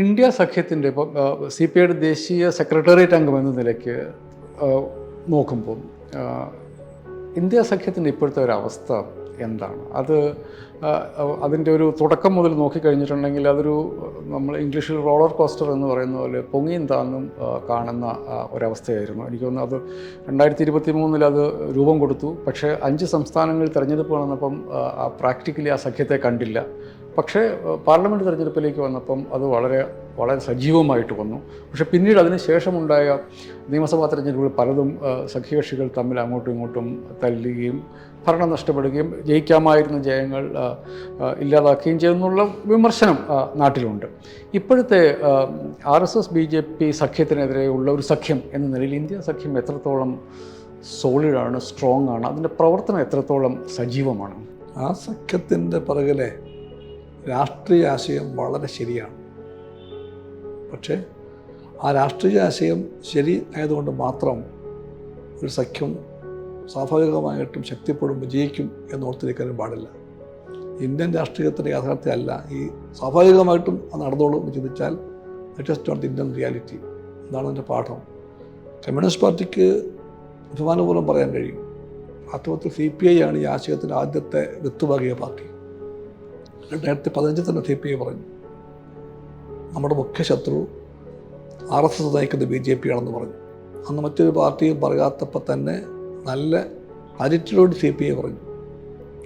India സഖ്യത്തിന്റെ ഇപ്പം C P ഐയുടെ ദേശീയ സെക്രട്ടേറിയറ്റ് അംഗം എന്ന നിലയ്ക്ക് നോക്കുമ്പം ഇന്ത്യ സഖ്യത്തിന്റെ ഇപ്പോഴത്തെ ഒരു അവസ്ഥ എന്താണ്? അത് അതിന്റെ ഒരു തുടക്കം മുതൽ നോക്കിക്കഴിഞ്ഞിട്ടുണ്ടെങ്കിൽ അതൊരു നമ്മൾ ഇംഗ്ലീഷിൽ റോളർ കോസ്റ്റർ എന്ന് പറയുന്ന പോലെ പൊങ്ങിയും താന്നും കാണുന്ന ഒരവസ്ഥയായിരുന്നു. എനിക്ക് തോന്നുന്നു അത് രണ്ടായിരത്തി ഇരുപത്തി മൂന്നിൽ അത് രൂപം കൊടുത്തു. പക്ഷേ അഞ്ച് സംസ്ഥാനങ്ങളിൽ തിരഞ്ഞെടുപ്പ് നടന്നപ്പം പ്രാക്ടിക്കലി ആ സഖ്യത്തെ കണ്ടില്ല. പക്ഷേ പാർലമെന്റ് തെരഞ്ഞെടുപ്പിലേക്ക് വന്നപ്പം അത് വളരെ വളരെ സജീവമായിട്ട് വന്നു. പക്ഷേ പിന്നീട് അതിന് ശേഷമുണ്ടായ നിയമസഭാ തെരഞ്ഞെടുപ്പുകൾ പലതും സഖ്യകക്ഷികൾ തമ്മിൽ അങ്ങോട്ടും ഇങ്ങോട്ടും തല്ലുകയും ഭരണം നഷ്ടപ്പെടുകയും ജയിക്കാമായിരുന്ന ജയങ്ങൾ ഇല്ലാതാക്കുകയും ചെയ്യുന്നുള്ള വിമർശനം നാട്ടിലുണ്ട്. ഇപ്പോഴത്തെ R S S B J P സഖ്യത്തിനെതിരെയുള്ള ഒരു സഖ്യം എന്ന നിലയിൽ ഇന്ത്യ സഖ്യം എത്രത്തോളം സോളിഡാണ് സ്ട്രോങ് ആണ് അതിന്റെ പ്രവർത്തനം എത്രത്തോളം സജീവമാണ്? ആ സഖ്യത്തിന്റെ പിറകിലെ രാഷ്ട്രീയ ആശയം വളരെ ശരിയാണ്. പക്ഷേ ആ രാഷ്ട്രീയ ആശയം ശരി ആയതുകൊണ്ട് മാത്രം ഒരു സഖ്യം സ്വാഭാവികമായിട്ടും ശക്തിപ്പെടും വിജയിക്കും എന്ന് ഓർത്തിരിക്കാനും പാടില്ല. ഇന്ത്യൻ രാഷ്ട്രീയത്തിന്റെ യാഥാർത്ഥ്യമല്ല ഈ സ്വാഭാവികമായിട്ടും അത് നടന്നോളും എന്ന് ചിന്തിച്ചാൽ that is not Indian reality എന്നാണ് എന്റെ പാഠം. കമ്മ്യൂണിസ്റ്റ് പാർട്ടിക്ക് അഭിമാനപൂർവം പറയാൻ കഴിയും. വാസ്തവത്തിൽ സി പി ഐ ആണ് ഈ ആശയത്തിന്റെ ആദ്യത്തെ വിത്തുപാകിയ പാർട്ടി. രണ്ടായിരത്തി പതിനഞ്ചിൽ തന്നെ സി പി ഐ പറഞ്ഞു. നമ്മുടെ മുഖ്യ ശത്രു ആർ എസ് എസ് നയിക്കുന്ന ബി ജെ പി ആണെന്ന് പറഞ്ഞു. അന്ന് മറ്റൊരു പാർട്ടിയും പറയാത്തപ്പോൾ തന്നെ നല്ല അരിറ്റിലോട് സി പി ഐ പറഞ്ഞു.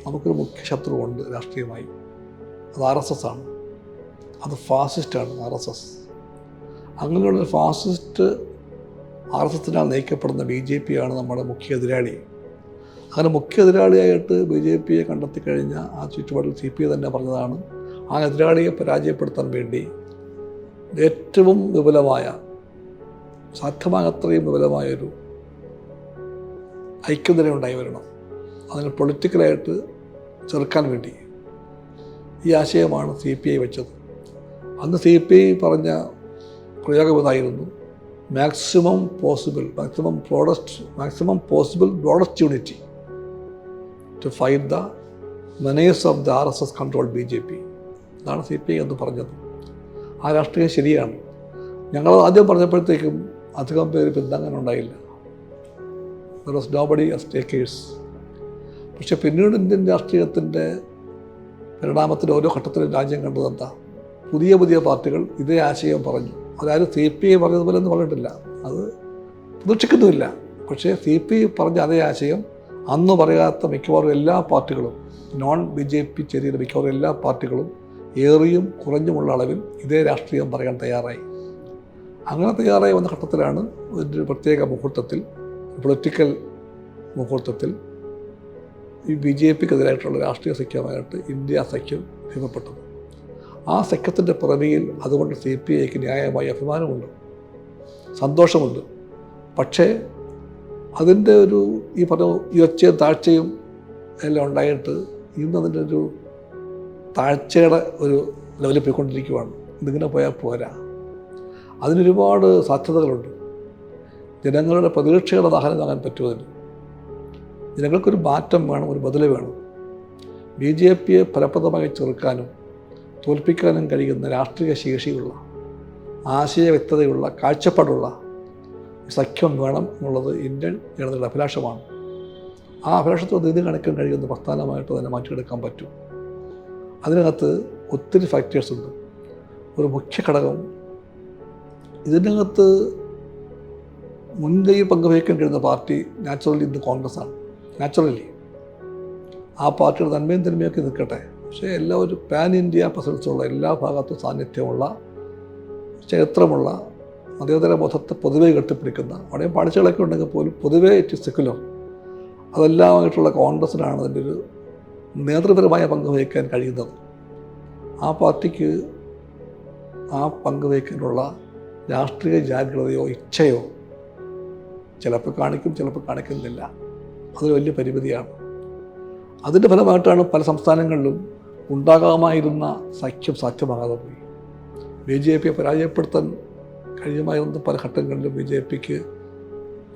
നമുക്കൊരു മുഖ്യ ശത്രുവുണ്ട് രാഷ്ട്രീയമായി. അത് ആർ എസ് എസ് ആണ്. അത് ഫാസിസ്റ്റാണ് ആർ എസ് എസ്. അങ്ങനെയുള്ള ഫാസിസ്റ്റ് ആർ എസ് എസിനാൽ നയിക്കപ്പെടുന്ന ബി ജെ പി ആണ് നമ്മുടെ മുഖ്യ എതിരാളി. അങ്ങനെ മുഖ്യ എതിരാളിയായിട്ട് ബി ജെ പിയെ കണ്ടെത്തി കഴിഞ്ഞ ആ ചുറ്റുപാടിൽ സി പി ഐ തന്നെ പറഞ്ഞതാണ് ആ എതിരാളിയെ പരാജയപ്പെടുത്താൻ വേണ്ടി ഏറ്റവും വിപുലമായ സാധ്യമാകത്രയും വിപുലമായൊരു ഐക്യനിര ഉണ്ടായി വരണം. അതിന് പൊളിറ്റിക്കലായിട്ട് ചെറുക്കാൻ വേണ്ടി ഈ ആശയമാണ് സി പി ഐ വെച്ചത്. അന്ന് സി പി ഐ പറഞ്ഞ പ്രയോഗം ഇതായിരുന്നു maximum possible maximum broadest maximum possible broadest unity to fight the menace of the R S S control B J P ഇതാണ് സി പി ഐ എന്ന് പറഞ്ഞത്. ആ രാഷ്ട്രീയം ശരിയാണ്. ഞങ്ങൾ ആദ്യം പറഞ്ഞപ്പോഴത്തേക്കും അധികം പേര് പിന്താങ്ങാൻ ഉണ്ടായില്ല. വാസ് നോ ബഡി ടേക്കേഴ്സ് പക്ഷെ പിന്നീട് ഇന്ത്യൻ രാഷ്ട്രീയത്തിന്റെ പരിണാമത്തിന്റെ ഓരോ ഘട്ടത്തിലും രാജ്യം കണ്ടത് എന്താ? പുതിയ പുതിയ പാർട്ടികൾ ഇതേ ആശയം പറഞ്ഞു. അതായത് സി പി ഐ പറഞ്ഞതുപോലെ ഒന്നും പറഞ്ഞിട്ടില്ല. അത് പ്രതീക്ഷിക്കുന്നുമില്ല. പക്ഷേ സി പി ഐ പറഞ്ഞ അതേ ആശയം അന്ന് പറയാത്ത മിക്കവാറും എല്ലാ പാർട്ടികളും നോൺ ബി ജെ പി ചേരിയുടെ മിക്കവാറും എല്ലാ പാർട്ടികളും ഏറിയും കുറഞ്ഞുമുള്ള അളവിൽ ഇതേ രാഷ്ട്രീയം പറയാൻ തയ്യാറായി. അങ്ങനെ തയ്യാറായി വന്ന ഘട്ടത്തിലാണ് ഒരു പ്രത്യേക മുഹൂർത്തത്തിൽ പൊളിറ്റിക്കൽ മുഹൂർത്തത്തിൽ ഈ ബി ജെ പിക്കെതിരായിട്ടുള്ള രാഷ്ട്രീയ സഖ്യമായിട്ട് ഇന്ത്യ സഖ്യം രൂപപ്പെട്ടത് ആ സഖ്യത്തിന്റെ പുറമെയിൽ അതുകൊണ്ട് സി പി ഐക്ക് ന്യായമായ അഭിമാനമുണ്ട് സന്തോഷമുണ്ട്. പക്ഷേ അതിന്റെ ഒരു ഈ പറഞ്ഞ ഉയർച്ചയും താഴ്ചയും എല്ലാം ഉണ്ടായിട്ട് ഇന്ന് അതിന്റെ ഒരു താഴ്ചയുടെ ഒരു ലെവലിൽ പോയിക്കൊണ്ടിരിക്കുവാണ്. ഇതിങ്ങനെ പോയാൽ പോരാ. അതിനൊരുപാട് സാധ്യതകളുണ്ട്. ജനങ്ങളുടെ പ്രതീക്ഷയുടെ ദാഹനം താങ്ങാൻ പറ്റുമതിന് ജനങ്ങൾക്കൊരു മാറ്റം വേണം ഒരു ബദൽ വേണം. ബി ജെ പിയെ ഫലപ്രദമായി ചെറുക്കാനും തോൽപ്പിക്കാനും കഴിയുന്ന രാഷ്ട്രീയ ശേഷിയുള്ള ആശയ വ്യക്തതയുള്ള കാഴ്ചപ്പാടുള്ള സഖ്യം വേണം എന്നുള്ളത് ഇന്ത്യൻ ജനതയുടെ അഭിലാഷമാണ്. ആ അഭിലാഷത്തോട് നീതി കണക്കാൻ കഴിയുന്ന പ്രസ്ഥാനമായിട്ട് തന്നെ മാറ്റിയെടുക്കാൻ പറ്റും. അതിനകത്ത് ഒത്തിരി ഫാക്ടേഴ്സ് ഉണ്ട്. ഒരു മുഖ്യ ഘടകം ഇതിനകത്ത് മുൻകൈ പങ്കുവഹിക്കാൻ കഴിയുന്ന പാർട്ടി നാച്ചുറലി ഇന്ന് കോൺഗ്രസ് ആണ്. നാച്ചുറലി ആ പാർട്ടിയുടെ നന്മയും തിന്മയൊക്കെ നിൽക്കട്ടെ. പക്ഷേ എല്ലാ ഒരു പാൻ ഇന്ത്യ പ്രസൻസുള്ള എല്ലാ ഭാഗത്തും സാന്നിധ്യമുള്ള ചരിത്രമുള്ള മതേതര ബോധത്തെ പൊതുവെ കെട്ടിപ്പിടിക്കുന്ന അവിടെ പാളിച്ചകളൊക്കെ ഉണ്ടെങ്കിൽ പോലും പൊതുവേ ഇറ്റ് സെക്കുലർ അതെല്ലാമായിട്ടുള്ള കോൺഗ്രസ്സിനാണ് അതിന്റെ ഒരു നേതൃപരമായ പങ്ക് വഹിക്കാൻ കഴിയുന്നത്. ആ പാർട്ടിക്ക് ആ പങ്ക് വഹിക്കാനുള്ള രാഷ്ട്രീയ ജാഗ്രതയോ ഇച്ഛയോ ചിലപ്പോൾ കാണിക്കും ചിലപ്പോൾ കാണിക്കുന്നില്ല. അതൊരു വലിയ പരിമിതിയാണ്. അതിന്റെ ഫലമായിട്ടാണ് പല സംസ്ഥാനങ്ങളിലും ഉണ്ടാകാമായിരുന്ന സഖ്യം സാധ്യമാകാതെ പോയി. ബി ജെ പിയെ പരാജയപ്പെടുത്താൻ കഴിയുമായിരുന്ന പല ഘട്ടങ്ങളിലും ബി ജെ പിക്ക്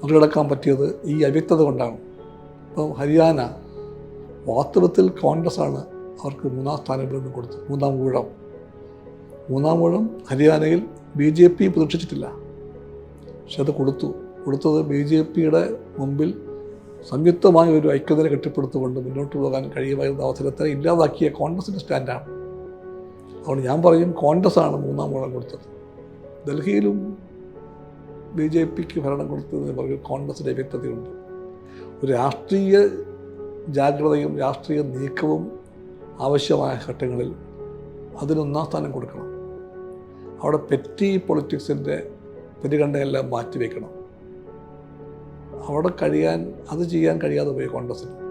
മറികടക്കാൻ പറ്റിയത് ഈ അവ്യക്തത കൊണ്ടാണ്. ഇപ്പം ഹരിയാന വാസ്തവത്തിൽ കോൺഗ്രസ്സാണ് അവർക്ക് മൂന്നാം സ്ഥാനം കൊടുത്തു മൂന്നാം ഊഴം. മൂന്നാം ഊഴം ഹരിയാനയിൽ ബി ജെ പി പ്രതീക്ഷിച്ചിട്ടില്ല പക്ഷെ അത് കൊടുത്തു. കൊടുത്തത് ബി ജെ പിയുടെ മുമ്പിൽ സംയുക്തമായ ഒരു ഐക്യതയെ കെട്ടിപ്പടുത്തുകൊണ്ട് മുന്നോട്ട് പോകാൻ കഴിയുമായിരുന്ന അവസരത്തെ ഇല്ലാതാക്കിയ കോൺഗ്രസിന്റെ സ്റ്റാൻഡാണ്. അതുകൊണ്ട് ഞാൻ പറയും കോൺഗ്രസ് ആണ് മൂന്നാം ഊഴം കൊടുത്തത്. ഡൽഹിയിലും ബി ജെ പിക്ക് ഭരണം കൊടുത്തതിന് പുറകിൽ കോൺഗ്രസിന്റെ വ്യക്തതയുണ്ട്. ഒരു രാഷ്ട്രീയ ജാഗ്രതയും രാഷ്ട്രീയ നീക്കവും ആവശ്യമായ ഘട്ടങ്ങളിൽ അതിനൊന്നാം സ്ഥാനം കൊടുക്കണം. അവിടെ പെറ്റി പൊളിറ്റിക്സിന്റെ പരിഗണനയെല്ലാം മാറ്റിവെക്കണം. അവിടെ കഴിയാൻ അത് ചെയ്യാൻ കഴിയാതെ പോയി കോൺഗ്രസിന്.